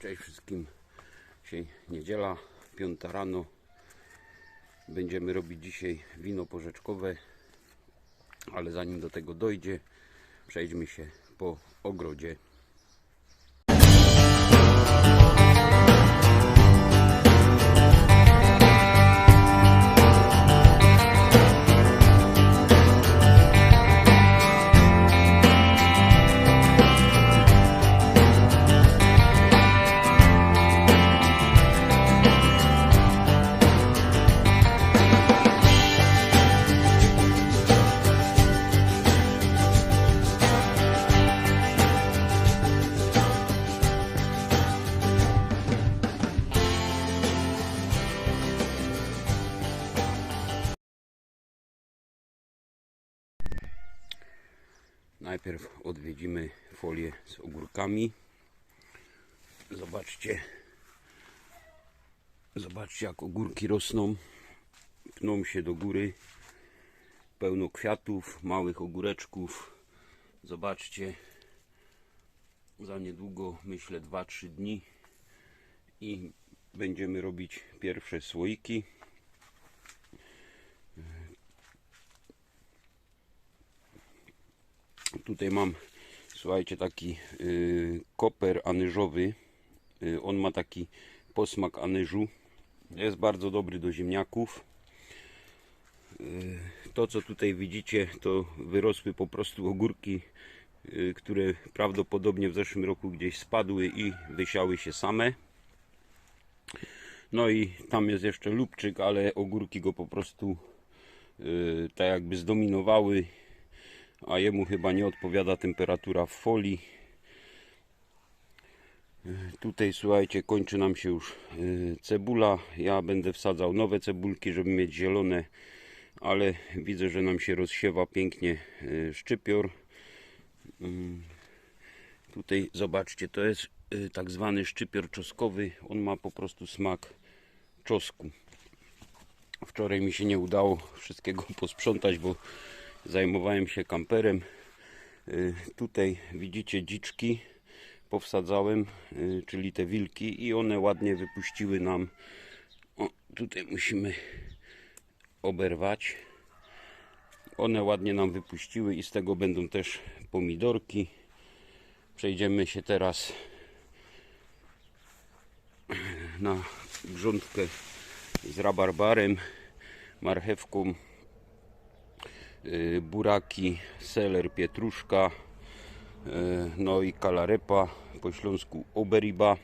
Cześć wszystkim. Dzisiaj niedziela, piąta rano. Będziemy robić dzisiaj wino porzeczkowe, ale zanim do tego dojdzie, przejdźmy się po ogrodzie. Najpierw odwiedzimy folię z ogórkami. Zobaczcie. Zobaczcie jak ogórki rosną. Pną się do góry. Pełno kwiatów, małych ogóreczków. Zobaczcie. Za niedługo, myślę 2-3 dni i będziemy robić pierwsze słoiki. Tutaj mam, słuchajcie, taki y, koper anyżowy. Y, on ma taki posmak anyżu. Jest bardzo dobry do ziemniaków. Y, to, co tutaj widzicie, to wyrosły po prostu ogórki, y, które prawdopodobnie w zeszłym roku gdzieś spadły i wysiały się same. No i tam jest jeszcze lubczyk, ale ogórki go po prostu y, tak jakby zdominowały a jemu chyba nie odpowiada temperatura w folii. Tutaj słuchajcie, kończy nam się już y, cebula. Ja będę wsadzał nowe cebulki, żeby mieć zielone, ale widzę, że nam się rozsiewa pięknie y, szczypior. Ym, Tutaj zobaczcie, to jest y, tak zwany szczypior czoskowy. On ma po prostu smak czosku. Wczoraj mi się nie udało wszystkiego posprzątać, bo zajmowałem się kamperem. Y, Tutaj widzicie dziczki powsadzałem, y, czyli te wilki i one ładnie wypuściły nam. O, tutaj musimy oberwać. One ładnie nam wypuściły i z tego będą też pomidorki. Przejdziemy się teraz na grządkę z rabarbarem, marchewką, buraki, seler, pietruszka, y, no i kalarepa, po śląsku oberiba.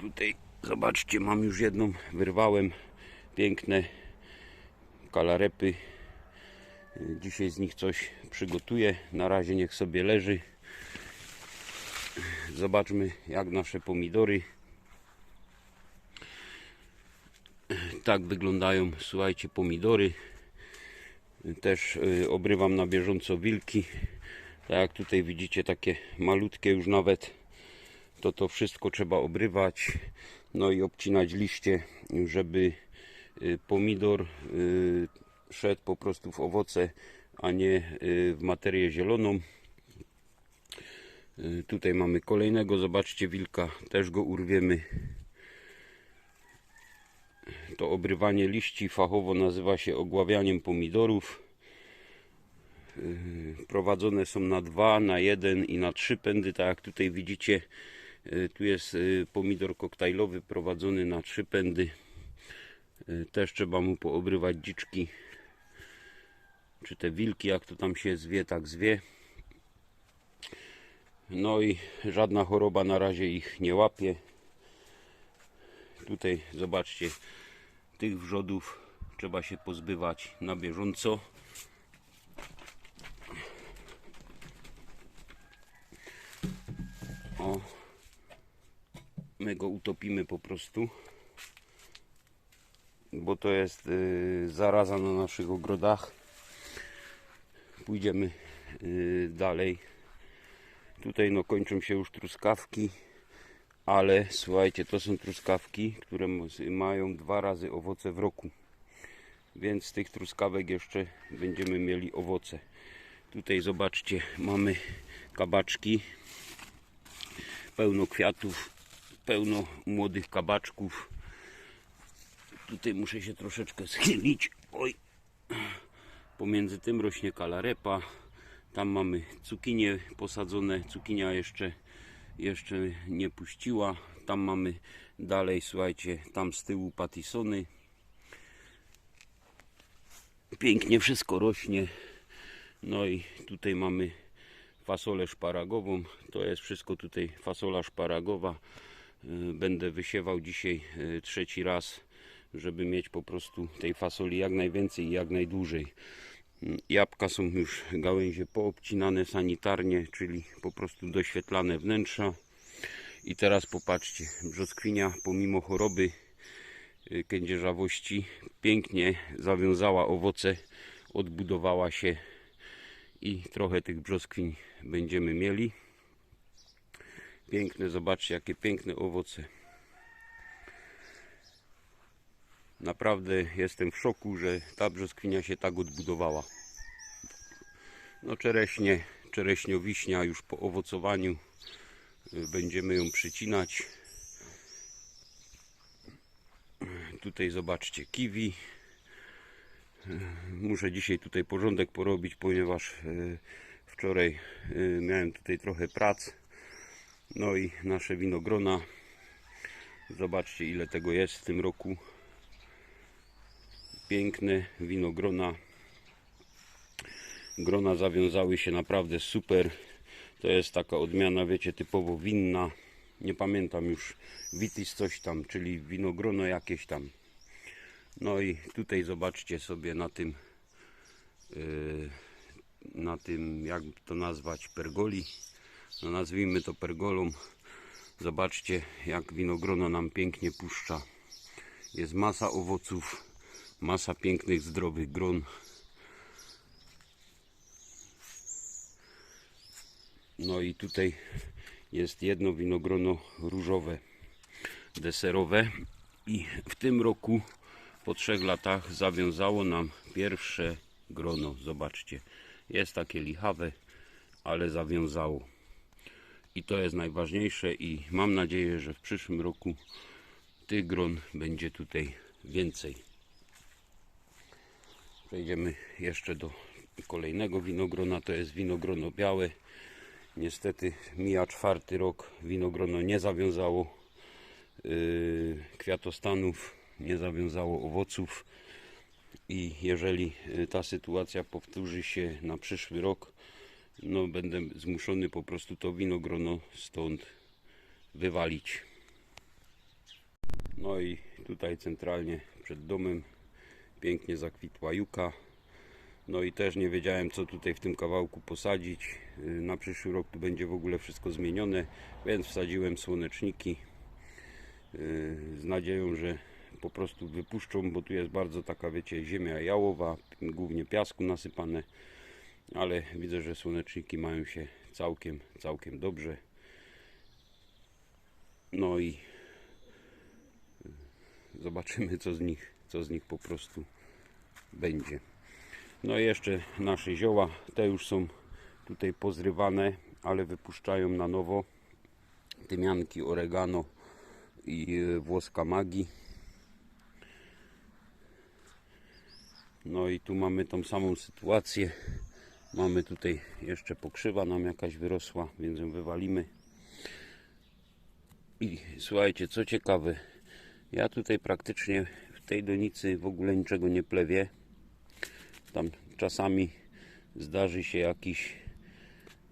Tutaj zobaczcie, mam już jedną, wyrwałem, piękne kalarepy. Y, Dzisiaj z nich coś przygotuję, na razie niech sobie leży. Zobaczmy jak nasze pomidory. Tak wyglądają, słuchajcie, pomidory też y, obrywam na bieżąco wilki. Tak jak tutaj widzicie takie malutkie już nawet. To to wszystko trzeba obrywać no i obcinać liście żeby y, pomidor y, szedł po prostu w owoce a nie w materię zieloną. Tutaj mamy kolejnego. Zobaczcie wilka też go urwiemy to obrywanie liści fachowo nazywa się ogławianiem pomidorów. Yy, Prowadzone są na 2, na 1 i na 3 pędy, tak jak tutaj widzicie. Yy, Tu jest yy, pomidor koktajlowy prowadzony na 3 pędy. Też trzeba mu poobrywać dziczki. Czy te wilki, jak to tam się zwie, tak zwie. No i żadna choroba na razie ich nie łapie. Tutaj zobaczcie, tych wrzodów trzeba się pozbywać na bieżąco. O, my go utopimy po prostu, bo to jest y, zaraza na naszych ogrodach. Pójdziemy y, dalej. Tutaj no kończą się już truskawki ale słuchajcie, to są truskawki, które mają dwa razy owoce w roku. Więc z tych truskawek jeszcze będziemy mieli owoce. Tutaj zobaczcie, mamy kabaczki, pełno kwiatów pełno młodych kabaczków. Tutaj muszę się troszeczkę schylić. Oj. Pomiędzy tym rośnie kalarepa. Tam mamy cukinie posadzone. Cukinia jeszcze, jeszcze nie puściła. Tam mamy dalej, słuchajcie, tam z tyłu patisony. Pięknie wszystko rośnie. No i tutaj mamy fasolę szparagową. To jest wszystko tutaj fasola szparagowa. Y, Będę wysiewał dzisiaj y, trzeci raz, żeby mieć po prostu tej fasoli jak najwięcej i jak najdłużej. Jabłka są już gałęzie poobcinane sanitarnie, czyli po prostu doświetlane wnętrza. I teraz popatrzcie, brzoskwinia pomimo choroby y, kędzierzawości pięknie zawiązała owoce, odbudowała się i trochę tych brzoskwiń będziemy mieli. Piękne, zobaczcie jakie piękne owoce. Naprawdę jestem w szoku, że ta brzoskwinia się tak odbudowała. No czereśnie, czereśniowiśnia już po owocowaniu y, będziemy ją przycinać. Tutaj zobaczcie kiwi. Muszę dzisiaj tutaj porządek porobić, ponieważ y, wczoraj y, miałem tutaj trochę prac. No i nasze winogrona. Zobaczcie ile tego jest w tym roku. Piękne winogrona. Grona zawiązały się naprawdę super. To jest taka odmiana, wiecie, typowo winna. Nie pamiętam już Vitis coś tam, czyli winogrono jakieś tam. No i tutaj zobaczcie sobie na tym yy, na tym, jak to nazwać, pergoli. No nazwijmy to pergolą. Zobaczcie, jak winogrono nam pięknie puszcza. Jest masa owoców, masa pięknych, zdrowych gron. No i tutaj jest jedno winogrono różowe, deserowe. I w tym roku, po trzech latach, zawiązało nam pierwsze grono. Zobaczcie, jest takie lichawe, ale zawiązało. I to jest najważniejsze i mam nadzieję, że w przyszłym roku tych gron będzie tutaj więcej. Przejdziemy jeszcze do kolejnego winogrona, to jest winogrono białe. Niestety mija czwarty rok, winogrono nie zawiązało yy, kwiatostanów, nie zawiązało owoców i jeżeli y, ta sytuacja powtórzy się na przyszły rok, no będę zmuszony po prostu to winogrono stąd wywalić. No i tutaj centralnie przed domem pięknie zakwitła juka. No i też nie wiedziałem co tutaj w tym kawałku posadzić. Y, Na przyszły rok tu będzie w ogóle wszystko zmienione, więc wsadziłem słoneczniki y, z nadzieją, że po prostu wypuszczą, bo tu jest bardzo taka, wiecie, ziemia jałowa, głównie piasku nasypane, ale widzę, że słoneczniki mają się całkiem, całkiem dobrze. No i y, zobaczymy, co z nich, co z nich po prostu będzie. No i jeszcze nasze zioła, te już są tutaj pozrywane, ale wypuszczają na nowo tymianki, oregano i y, włoska magii. No i tu mamy tą samą sytuację. Mamy tutaj jeszcze pokrzywa nam jakaś wyrosła, więc ją wywalimy. I słuchajcie, co ciekawe, ja tutaj praktycznie tej donicy w ogóle niczego nie plewię. Tam czasami zdarzy się jakiś,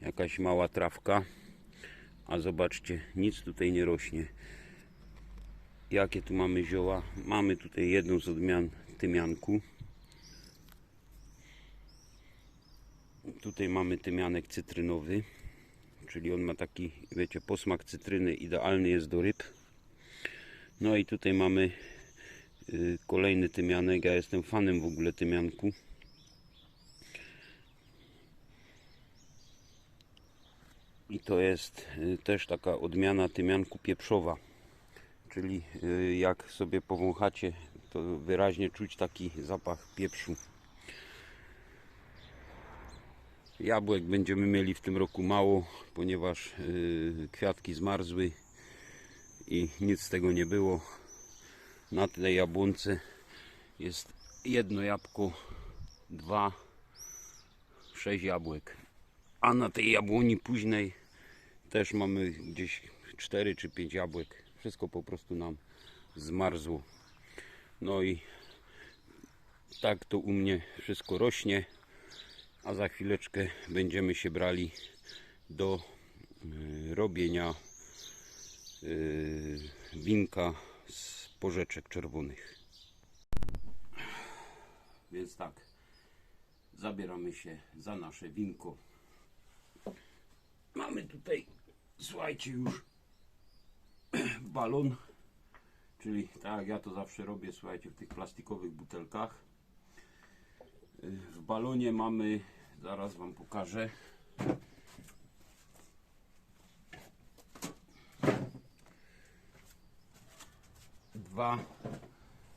jakaś mała trawka, a zobaczcie, nic tutaj nie rośnie. Jakie tu mamy zioła? Mamy tutaj jedną z odmian tymianku. Tutaj mamy tymianek cytrynowy, czyli on ma taki, wiecie, posmak cytryny, idealny jest do ryb. No i tutaj mamy kolejny tymianek. Ja jestem fanem w ogóle tymianku. I to jest y, też taka odmiana tymianku pieprzowa. Czyli y, jak sobie powąchacie, to wyraźnie czuć taki zapach pieprzu. Jabłek będziemy mieli w tym roku mało, ponieważ y, kwiatki zmarzły i nic z tego nie było. Na tej jabłonce jest jedno jabłko, dwa, sześć jabłek. A na tej jabłoni późnej też mamy gdzieś 4 czy 5 jabłek. Wszystko po prostu nam zmarzło. No i tak to u mnie wszystko rośnie. A za chwileczkę będziemy się brali do y, robienia y, winka z porzeczek czerwonych. Więc tak, zabieramy się za nasze winko. Mamy tutaj, słuchajcie, już balon, czyli tak jak ja to zawsze robię, słuchajcie, w tych plastikowych butelkach. Y, W balonie mamy, zaraz Wam pokażę. Dwa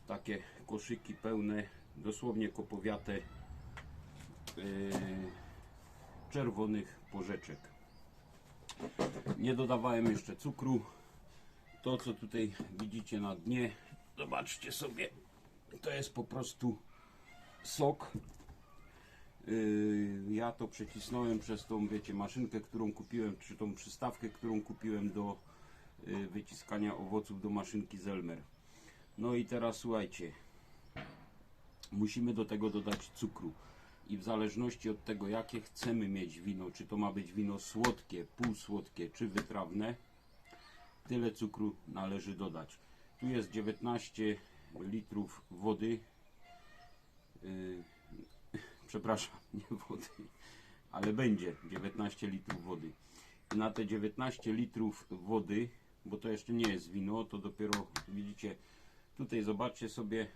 takie koszyki pełne, dosłownie kopowiate yy, czerwonych porzeczek. Nie dodawałem jeszcze cukru. To co tutaj widzicie na dnie, zobaczcie sobie, to jest po prostu sok. Yy, Ja to przecisnąłem przez tą, wiecie, maszynkę, którą kupiłem, czy tą przystawkę, którą kupiłem do yy, wyciskania owoców do maszynki Zelmer. No i teraz słuchajcie, musimy do tego dodać cukru. I w zależności od tego, jakie chcemy mieć wino, czy to ma być wino słodkie, półsłodkie, czy wytrawne, tyle cukru należy dodać. Tu jest 19 litrów wody. Yy, przepraszam, nie wody, ale będzie 19 litrów wody. I na te 19 litrów wody, bo to jeszcze nie jest wino, to dopiero widzicie, tutaj zobaczcie sobie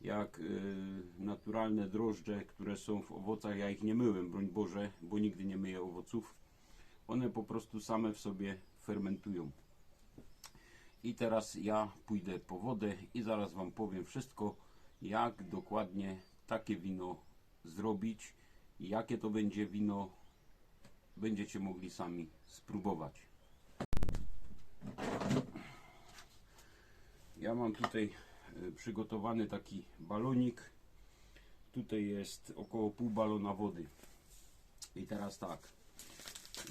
jak y, naturalne drożdże, które są w owocach, ja ich nie myłem, broń Boże, bo nigdy nie myję owoców. One po prostu same w sobie fermentują. I teraz ja pójdę po wodę i zaraz Wam powiem wszystko, jak dokładnie takie wino zrobić jakie to będzie wino, będziecie mogli sami spróbować. Ja mam tutaj y, przygotowany taki balonik. Tutaj jest około pół balona wody. I teraz tak.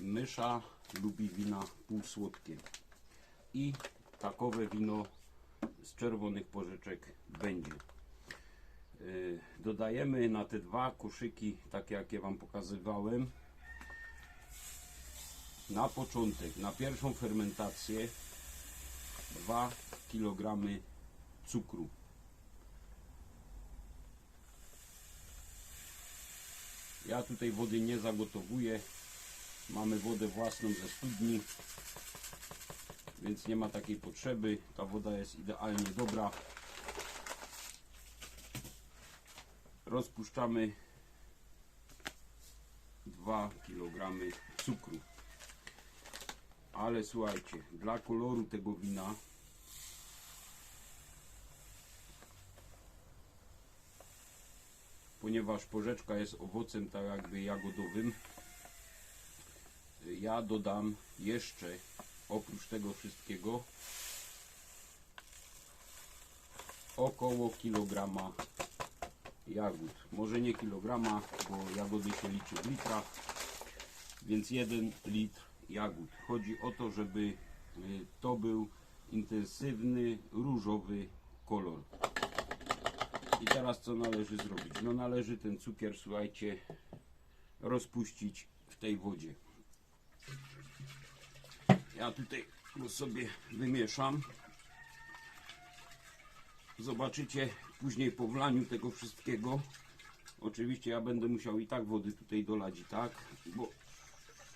Mysza lubi wina półsłodkie. I takowe wino z czerwonych porzeczek będzie. Y, Dodajemy na te dwa koszyki, takie jakie Wam pokazywałem, na początek, na pierwszą fermentację 2 kg cukru. Ja tutaj wody nie zagotowuję. Mamy wodę własną ze studni, więc nie ma takiej potrzeby. Ta woda jest idealnie dobra. Rozpuszczamy 2 kg cukru. Ale słuchajcie, dla koloru tego wina ponieważ porzeczka jest owocem tak jakby jagodowym ja dodam jeszcze oprócz tego wszystkiego około kilograma jagód. Może nie kilograma, bo jagody się liczy w litrach więc jeden litr jagód. Chodzi o to, żeby y, to był intensywny różowy kolor i teraz co należy zrobić? No należy ten cukier, słuchajcie, rozpuścić w tej wodzie. Ja tutaj go sobie wymieszam. Zobaczycie później po wlaniu tego wszystkiego. Oczywiście ja będę musiał i tak wody tutaj dolać i tak, bo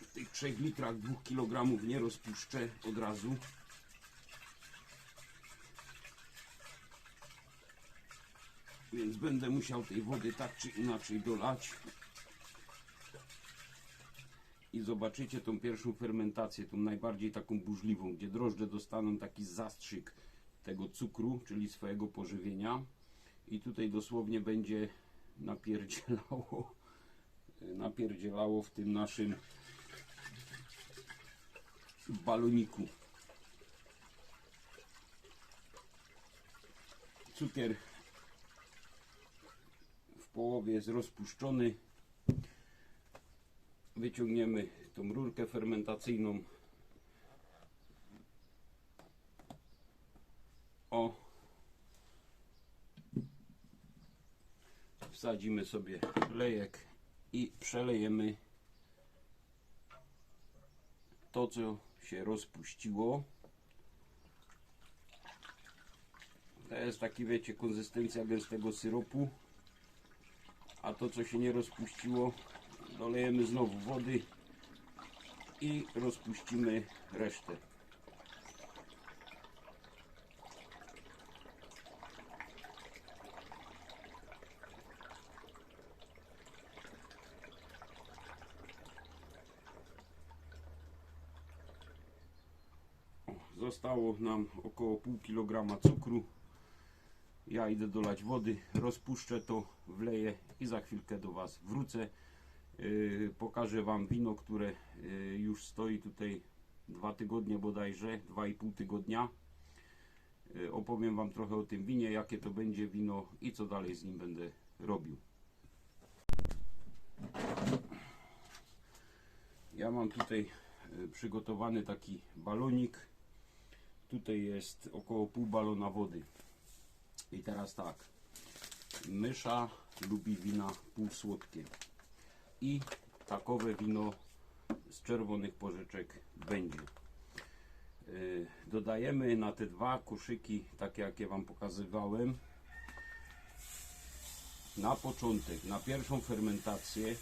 w tych 3 litrach 2 kg nie rozpuszczę od razu. Więc będę musiał tej wody tak czy inaczej dolać. I zobaczycie tą pierwszą fermentację, tą najbardziej taką burzliwą, gdzie drożdże dostaną taki zastrzyk tego cukru, czyli swojego pożywienia. I tutaj dosłownie będzie napierdzielało, napierdzielało w tym naszym baloniku. Cukier połowie jest rozpuszczony. Wyciągniemy tą rurkę fermentacyjną. O. Wsadzimy sobie lejek i przelejemy to, co się rozpuściło. To jest taki, wiecie, konsystencja gęstego syropu. A to, co się nie rozpuściło, dolejemy znowu wody i rozpuścimy resztę. Zostało nam około pół kilograma cukru. Ja idę dolać wody, rozpuszczę to, wleję i za chwilkę do Was wrócę. Yy, pokażę Wam wino, które yy, już stoi tutaj dwa tygodnie bodajże, dwa i pół tygodnia. Yy, opowiem Wam trochę o tym winie, jakie to będzie wino i co dalej z nim będę robił. Ja mam tutaj przygotowany taki balonik. Tutaj jest około pół balona wody. I teraz tak. Mysza lubi wina półsłodkie. I takowe wino z czerwonych porzeczek będzie. Yy, Dodajemy na te dwa koszyki, takie jakie Wam pokazywałem, na początek, na pierwszą fermentację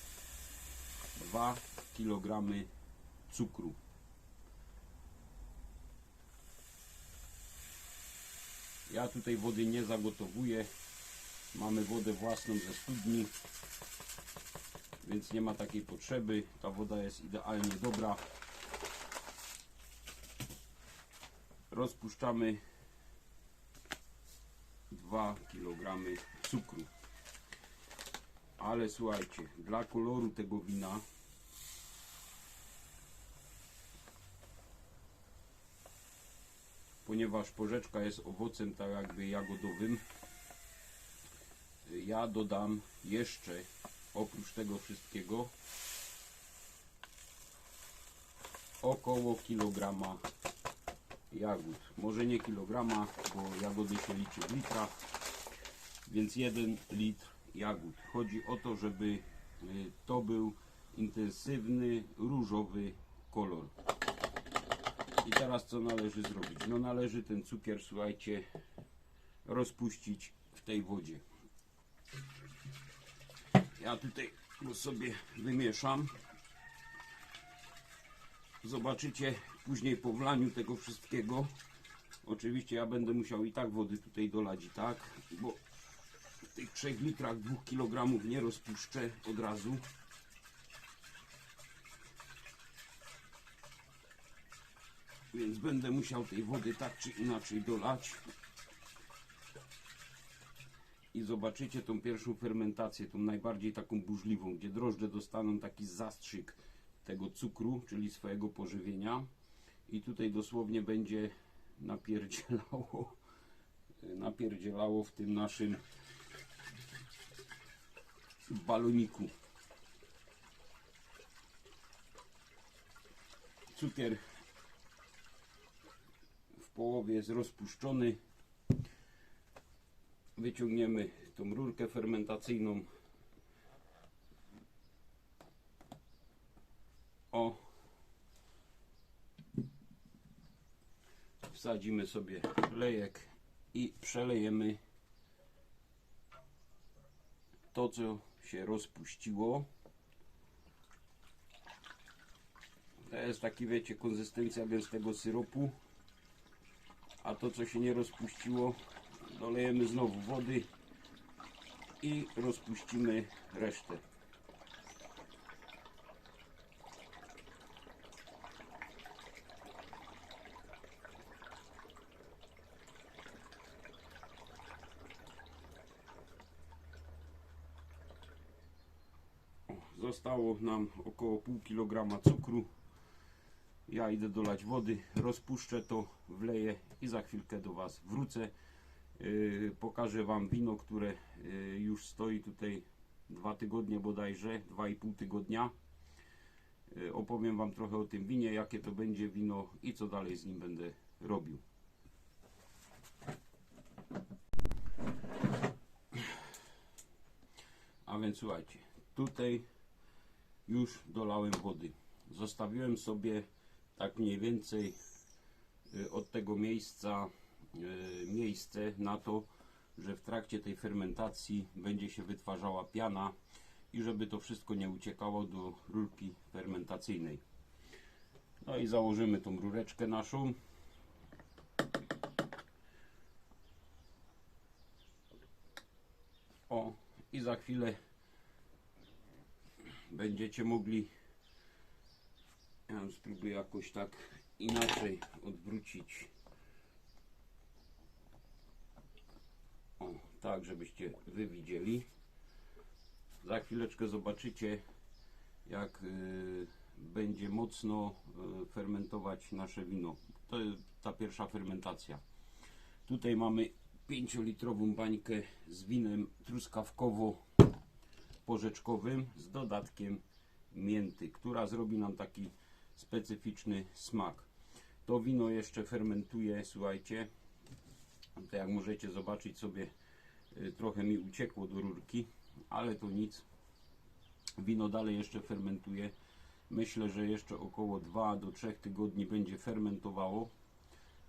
2 kg cukru. Ja tutaj wody nie zagotowuję. Mamy wodę własną ze studni, więc nie ma takiej potrzeby. Ta woda jest idealnie dobra. Rozpuszczamy 2 kg cukru. Ale słuchajcie, dla koloru tego wina ponieważ porzeczka jest owocem tak jakby jagodowym ja dodam jeszcze oprócz tego wszystkiego około kilograma jagód. Może nie kilograma bo jagody się liczy w litrach więc jeden litr jagód. Chodzi o to żeby y, to był intensywny różowy kolor i teraz co należy zrobić? No należy ten cukier, słuchajcie, rozpuścić w tej wodzie. Ja tutaj go sobie wymieszam. Zobaczycie później po wlaniu tego wszystkiego. Oczywiście ja będę musiał i tak wody tutaj dolać i tak, bo w tych 3 litrach 2 kg nie rozpuszczę od razu. Więc będę musiał tej wody tak czy inaczej dolać. I zobaczycie tą pierwszą fermentację, tą najbardziej taką burzliwą, gdzie drożdże dostaną taki zastrzyk tego cukru, czyli swojego pożywienia. I tutaj dosłownie będzie napierdzielało napierdzielało w tym naszym baloniku. Cukier połowie jest rozpuszczony. Wyciągniemy tą rurkę fermentacyjną. O. Wsadzimy sobie lejek i przelejemy to, co się rozpuściło. To jest taki, wiecie, konsystencja gęstego syropu a to co się nie rozpuściło dolejemy znowu wody i rozpuścimy resztę. Zostało nam około pół kilograma cukru ja idę dolać wody, rozpuszczę to, wleję i za chwilkę do Was wrócę. Yy, Pokażę Wam wino, które yy, już stoi tutaj dwa tygodnie bodajże, dwa i pół tygodnia. Yy, Opowiem Wam trochę o tym winie, jakie to będzie wino i co dalej z nim będę robił. A więc słuchajcie, tutaj już dolałem wody. Zostawiłem sobie tak mniej więcej y, od tego miejsca y, miejsce na to, że w trakcie tej fermentacji będzie się wytwarzała piana i żeby to wszystko nie uciekało do rurki fermentacyjnej. No i założymy tą rureczkę naszą. O, i za chwilę będziecie mogli ja spróbuję jakoś tak inaczej odwrócić. O, tak, żebyście wy widzieli. Za chwileczkę zobaczycie, jak y, będzie mocno y, fermentować nasze wino. To jest ta pierwsza fermentacja. Tutaj mamy 5-litrową bańkę z winem truskawkowo-porzeczkowym z dodatkiem mięty, która zrobi nam taki specyficzny smak. To wino jeszcze fermentuje, słuchajcie. To jak możecie zobaczyć sobie, y, trochę mi uciekło do rurki, ale to nic. Wino dalej jeszcze fermentuje. Myślę, że jeszcze około 2 do 3 tygodni będzie fermentowało.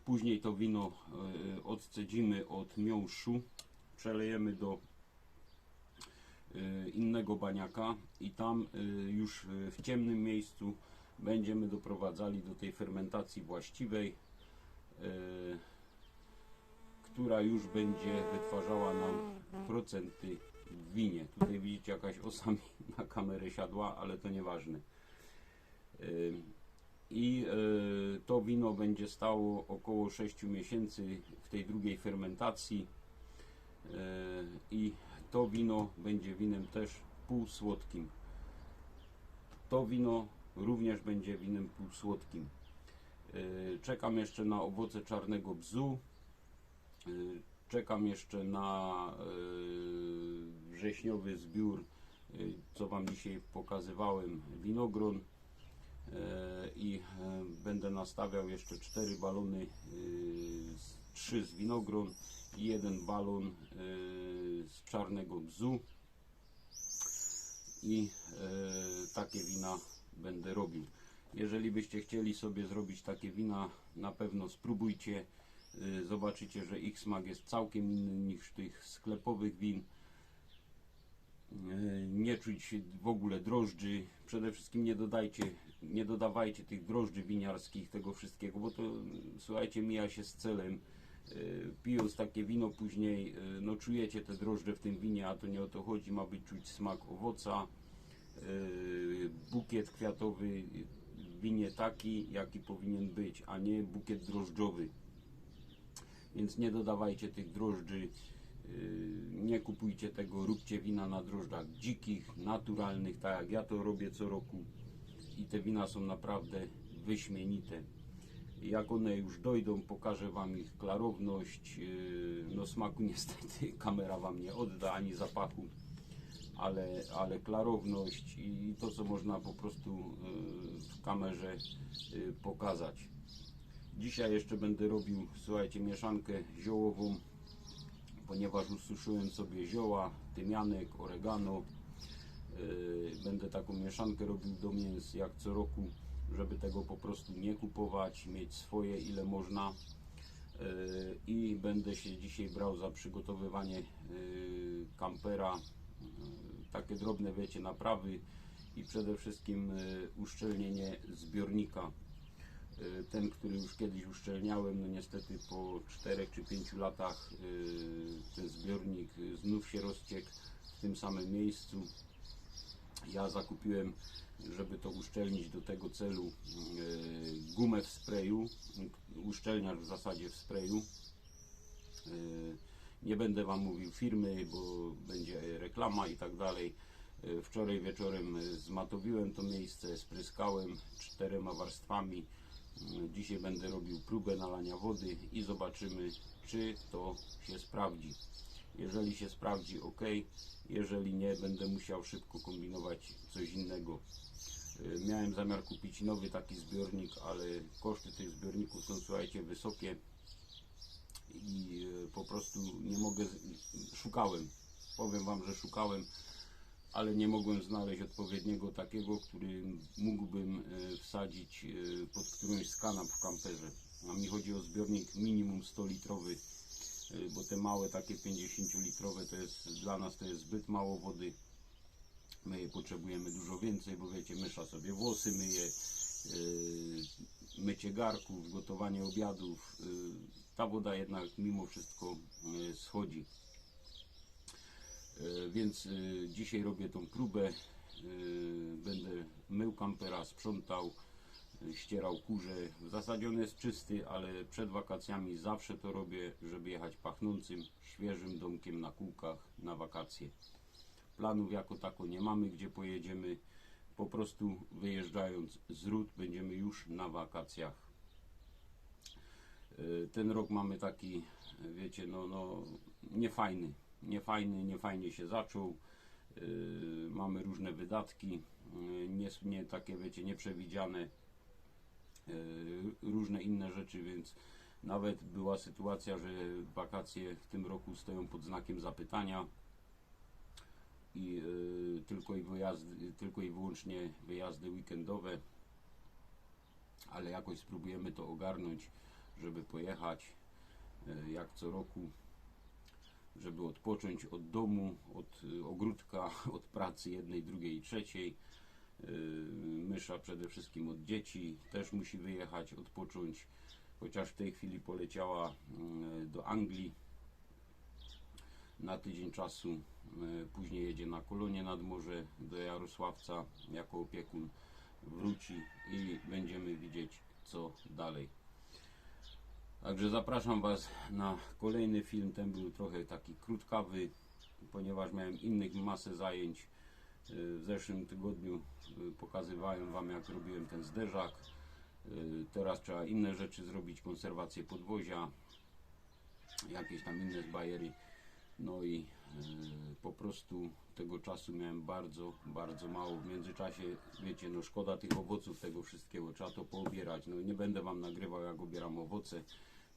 Później to wino y, odcedzimy od miąższu, przelejemy do y, innego baniaka i tam już w ciemnym miejscu będziemy doprowadzali do tej fermentacji właściwej, y, która już będzie wytwarzała nam procenty w winie. Tutaj widzicie jakaś osa mi na kamerę siadła, ale to nieważne. Y, I y, to wino będzie stało około 6 miesięcy w tej drugiej fermentacji. I to wino będzie winem też półsłodkim. To wino również będzie winem półsłodkim. Y, Czekam jeszcze na owoce czarnego bzu. Y, Czekam jeszcze na y, wrześniowy zbiór, co Wam dzisiaj pokazywałem, winogron. I będę nastawiał jeszcze cztery balony, trzy z winogron i jeden balon z czarnego bzu i e, takie wina będę robił. Jeżeli byście chcieli sobie zrobić takie wina, na pewno spróbujcie. E, zobaczycie, że ich smak jest całkiem inny niż tych sklepowych win. E, nie czuć w ogóle drożdży. Przede wszystkim nie dodajcie, nie dodawajcie tych drożdży winiarskich, tego wszystkiego, bo to słuchajcie, mija się z celem. E, Pijąc takie wino później, no czujecie te drożdże w tym winie, a to nie o to chodzi, ma być czuć smak owoca, bukiet kwiatowy winie taki, jaki powinien być, a nie bukiet drożdżowy. Więc nie dodawajcie tych drożdży, yy, nie kupujcie tego, róbcie wina na drożdżach dzikich, naturalnych, tak jak ja to robię co roku. I te wina są naprawdę wyśmienite. Jak one już dojdą, pokażę Wam ich klarowność. Yy, No smaku niestety kamera Wam nie odda, ani zapachu, ale, ale klarowność i to, co można po prostu yy, w kamerze yy, pokazać. Dzisiaj jeszcze będę robił, słuchajcie, mieszankę ziołową, ponieważ ususzyłem sobie zioła, tymianek, oregano. Yy, Będę taką mieszankę robił do mięs jak co roku, żeby tego po prostu nie kupować, mieć swoje ile można. I będę się dzisiaj brał za przygotowywanie kampera, takie drobne wiecie naprawy i przede wszystkim yy, uszczelnienie zbiornika. Y, ten, który już kiedyś uszczelniałem, no niestety po 4 czy 5 latach y, ten zbiornik y, znów się rozciekł w tym samym miejscu. Ja zakupiłem, żeby to uszczelnić do tego celu, y, gumę w sprayu, y, uszczelniacz w zasadzie w sprayu. Nie będę Wam mówił firmy, bo będzie reklama i tak dalej. Y, Wczoraj wieczorem y, zmatowiłem to miejsce, spryskałem czterema warstwami Mm, Dzisiaj będę robił próbę nalania wody i zobaczymy, czy to się sprawdzi. Jeżeli się sprawdzi, ok. Jeżeli nie, będę musiał szybko kombinować coś innego. Miałem zamiar kupić nowy taki zbiornik, ale koszty tych zbiorników są, słuchajcie, wysokie i e, po prostu nie mogę, szukałem, powiem Wam, że szukałem, ale nie mogłem znaleźć odpowiedniego takiego, który mógłbym e, wsadzić e, pod którąś z kanap w kamperze. A mi chodzi o zbiornik minimum 100 litrowy, bo te małe takie 50 litrowe to jest dla nas to jest zbyt mało wody. My je potrzebujemy dużo więcej, bo wiecie, mysza sobie włosy myje, mycie garków, gotowanie obiadów. Ta woda jednak mimo wszystko yy, schodzi. Yy, Więc yy, dzisiaj robię tą próbę. Będę mył kampera, sprzątał, ścierał kurze. W zasadzie on jest czysty, ale przed wakacjami zawsze to robię, żeby jechać pachnącym, świeżym domkiem na kółkach na wakacje planów jako tako nie mamy, gdzie pojedziemy. Po prostu wyjeżdżając z Rud będziemy już na wakacjach. E, Ten rok mamy taki, wiecie, no, no niefajny. Niefajny, niefajnie się zaczął. E, Mamy różne wydatki, e, nie, nie takie, wiecie, nieprzewidziane. Różne inne rzeczy, więc nawet była sytuacja, że wakacje w tym roku stoją pod znakiem zapytania i y, tylko, i wyjazdy, tylko i wyłącznie wyjazdy weekendowe, ale jakoś spróbujemy to ogarnąć, żeby pojechać y, jak co roku, żeby odpocząć od domu, od y, ogródka, od pracy jednej, drugiej i trzeciej. Y, Mysza przede wszystkim od dzieci też musi wyjechać, odpocząć, chociaż w tej chwili poleciała y, do Anglii na tydzień czasu. E, Później jedzie na kolonie nad morze do Jarosławca jako opiekun. Wróci i będziemy widzieć co dalej. Także zapraszam Was na kolejny film. Ten był trochę taki krótkawy, ponieważ miałem innych masę zajęć. E, W zeszłym tygodniu e, pokazywałem Wam jak robiłem ten zderzak. E, Teraz trzeba inne rzeczy zrobić, konserwację podwozia, jakieś tam inne bajery. No i po prostu tego czasu miałem bardzo, bardzo mało. W międzyczasie, wiecie, no szkoda tych owoców, tego wszystkiego, trzeba to poobierać. No nie będę Wam nagrywał, jak obieram owoce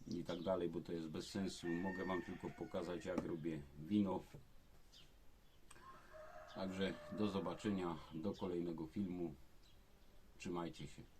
i tak dalej, bo to jest bez sensu. Mogę Wam tylko pokazać, jak robię wino. Także do zobaczenia, do kolejnego filmu. Trzymajcie się.